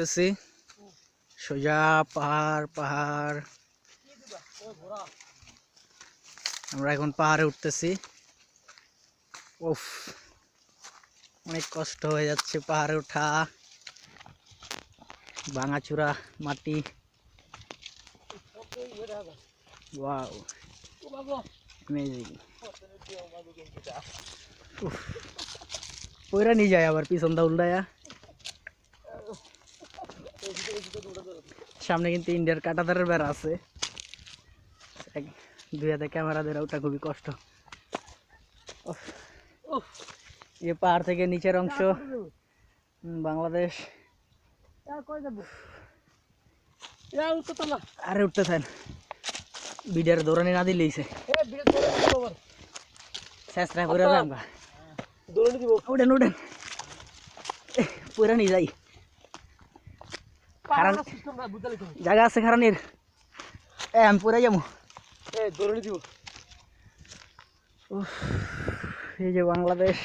উঠতেছি সোজা পাহাড় পাহাড়। আমরা এখন পাহাড়ে উঠতেছি। উফ, অনেক কষ্ট হয়ে যাচ্ছে পাহাড়ে ওঠা। ভাঙাচুরা মাটি। ওয়াও অ্যামেজিং পয়রা নিয়ে যায় আবার পিছন দা উল্টায়া। সামনে কিন্তু ইন্ডিয়ার কাটাতারের বেড়া আছে। দুই হাতে ক্যামেরা ধরে ওটা খুবই কষ্ট। এই পাহাড় থেকে নিচের অংশ বাংলাদেশ। আরে উঠতে থাকেন বিডার দৌড়ানি না দিলেইছে শেষরা করে আমরা উঠেন উঠেন। পুরা যাই। জায়গা আছে খারানির। এ আমি পরে যাব। এই যে বাংলাদেশ।